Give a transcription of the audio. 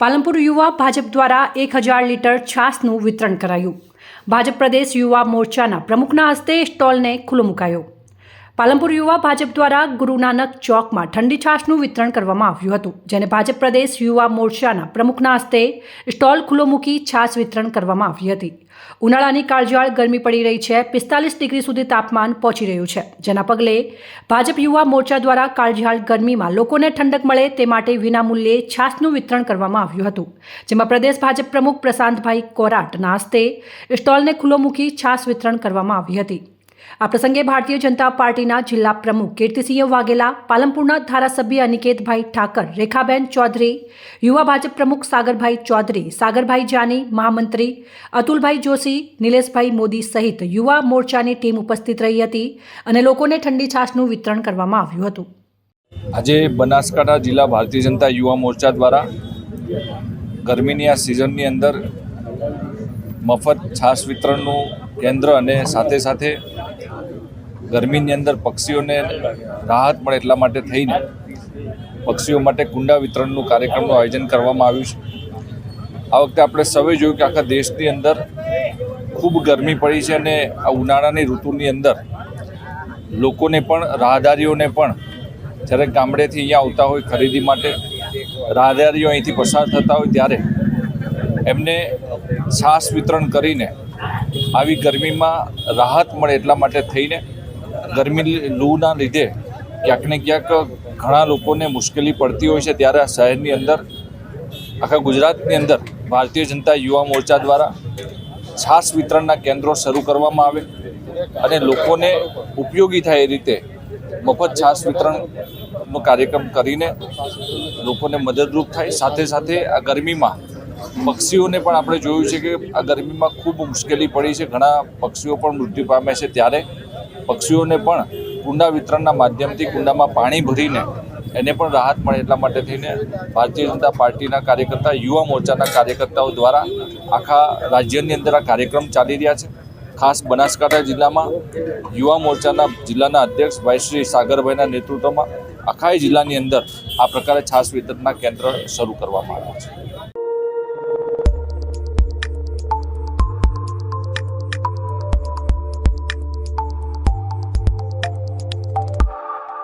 પાલનપુર યુવા ભાજપ દ્વારા એક હજાર લીટર છાસનું વિતરણ કરાયું. ભાજપ પ્રદેશ યુવા મોરચાના પ્રમુખના હસ્તે સ્ટોલને ખુલ્લો મુકાયો. પાલનપુર યુવા ભાજપ દ્વારા ગુરુ નાનક ચોકમાં ઠંડી છાશનું વિતરણ કરવામાં આવ્યું હતું, જેને ભાજપ પ્રદેશ યુવા મોરચાના પ્રમુખના હસ્તે સ્ટોલ ખુલ્લો મૂકી છાશ વિતરણ કરવામાં આવી હતી. ઉનાળાની કાળજાળ ગરમી પડી રહી છે, પિસ્તાલીસ ડિગ્રી સુધી તાપમાન પહોંચી રહ્યું છે, જેના પગલે ભાજપ યુવા મોરચા દ્વારા કાળજાળ ગરમીમાં લોકોને ઠંડક મળે તે માટે વિનામૂલ્યે છાશનું વિતરણ કરવામાં આવ્યું હતું, જેમાં પ્રદેશ ભાજપ પ્રમુખ પ્રશાંતભાઈ કોરાટના હસ્તે સ્ટોલને ખુલ્લો મૂકી છાશ વિતરણ કરવામાં આવી હતી. આ પ્રસંગે ભારતીય જનતા પાર્ટીના જિલ્લા પ્રમુખ કીર્તિસિંહ વાઘેલા, પાલનપુરના ધારાસભ્ય અનિકેતભાઈ ઠાકર, રેખાબેન ચૌધરી, યુવા ભાજપ પ્રમુખ સાગરભાઈ ચૌધરી, સાગરભાઈ જાની, મહામંત્રી અતુલભાઈ જોશી, નિલેશભાઈ મોદી સહિત યુવા મોરચાની ટીમ ઉપસ્થિત રહી હતી અને લોકોને ઠંડી છાશનું વિતરણ કરવામાં આવ્યું હતું. આજે બનાસકાંઠા જિલ્લા ભારતીય જનતા યુવા મોરચા દ્વારા ગરમીની આ સિઝનની અંદર મફત છાશ વિતરણનું કેન્દ્ર અને સાથે સાથે ગરમીની અંદર પક્ષીઓને રાહત મળે એટલા માટે થઈને પક્ષીઓ માટે કુંડા વિતરણનું કાર્યક્રમનું આયોજન કરવામાં આવ્યું છે. આ વખતે આપણે સૌએ જોયું કે આખા દેશની અંદર ખૂબ ગરમી પડી છે અને આ ઉનાળાની ઋતુની અંદર લોકોને પણ, રાહદારીઓને પણ જ્યારે ગામડેથી અહીંયા આવતા હોય ખરીદી માટે, રાહદારીઓ અહીંથી પસાર થતા હોય ત્યારે એમને છાશ વિતરણ કરીને આવી ગરમીમાં રાહત મળે એટલા માટે થઈને ગરમી લૂના લીધે ક્યાંક ને ક્યાંક ઘણા લોકોને મુશ્કેલી પડતી હોય છે. ત્યારે આ શહેરની અંદર, આખા ગુજરાતની અંદર ભારતીય જનતા યુવા મોરચા દ્વારા છાશ વિતરણના કેન્દ્રો શરૂ કરવામાં આવે અને લોકોને ઉપયોગી થાય એ રીતે મફત છાશ વિતરણનો કાર્યક્રમ કરીને લોકોને મદદરૂપ થાય. સાથે સાથે આ ગરમીમાં પક્ષીઓને પણ આપણે જોયું છે કે આ ગરમીમાં ખૂબ મુશ્કેલી પડી છે. ઘણા પક્ષીઓ પણ મૃત્યુ પામે છે. ત્યારે પક્ષીઓને પણ કુંડા વિતરણના માધ્યમથી કુંડામાં પાણી ભરીને એને પણ રાહત મળે એટલા માટે થઈને ભારતીય જનતા પાર્ટીના કાર્યકર્તા, યુવા મોરચાના કાર્યકર્તાઓ દ્વારા આખા રાજ્યની અંદર આ કાર્યક્રમ ચાલી રહ્યા છે. ખાસ બનાસકાંઠા જિલ્લામાં યુવા મોરચાના જિલ્લાના અધ્યક્ષ ભાઈશ્રી સાગરભાઈના નેતૃત્વમાં આખા જિલ્લાની અંદર આ પ્રકારે છાસ વિતરણના કેન્દ્ર શરૂ કરવામાં આવ્યા છે.